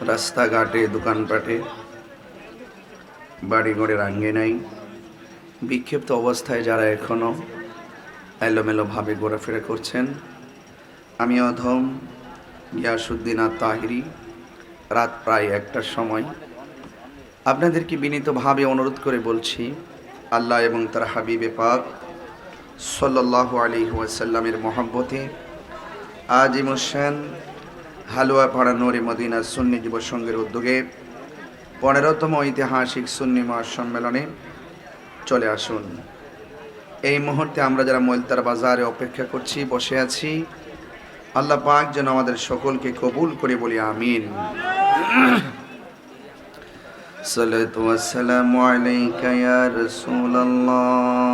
রাস্তাঘাটে, দোকানপাটে বাড়িঘরের নাই। বিক্ষিপ্ত অবস্থায় যারা এখনও এলোমেলোভাবে ঘোরাফেরা করছেন, আমি অধম গিয়াসুদ্দিন আর তাহিরি রাত প্রায় একটার সময় আপনাদেরকে বিনীতভাবে অনুরোধ করে বলছি, আল্লাহ এবং তার হাবিবে পাক সাল্লাহ আলী ওয়াসাল্লামের মহব্বতে আজিম হোসেন হালুয়া পাড়া নোরে মদিনা সুন্নি যুব সংঘের উদ্যোগে পনেরোতম ঐতিহাসিক সুন্নি মহাসম্মেলনে চলে আসুন। এই মুহূর্তে আমরা যারা মলতার বাজারে অপেক্ষা করছি, বসে আছি, আল্লাহ পাক যেন আমাদের সকলকে কবুল করে বলি, আমিন। সালাতু ওয়াসসালামু আলাইকা ইয়া রাসূলুল্লাহ।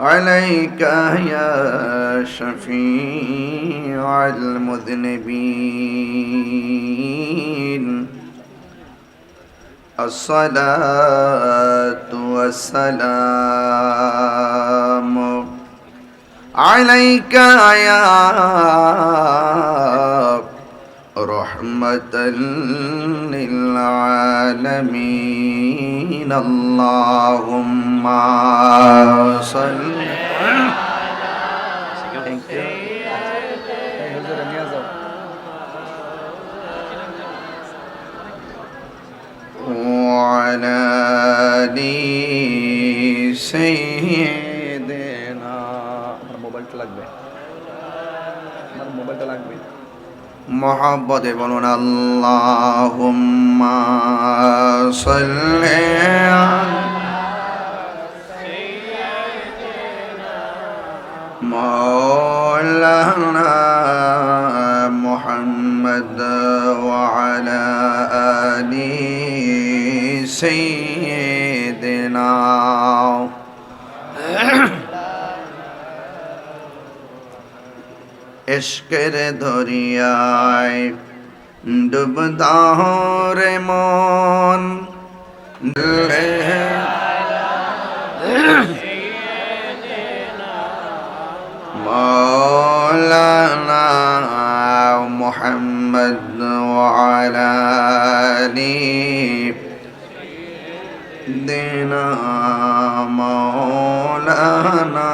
عليك يا شفيع المذنبين. الصلاة والسلام عليك يا رحمة للعالمين. اللهم آل سيدنا আমার মোবাইলটা লাগবে আমার মোবাইলটা লাগবে মোহাম্মদে বলুন আল্লাহুম্মা সাল্লি مولانا محمد وعلى آل سيدنا এশকের ধরিয়ায় ডুব রে মন مولانا محمد وعلى آله দেনা মৌলানা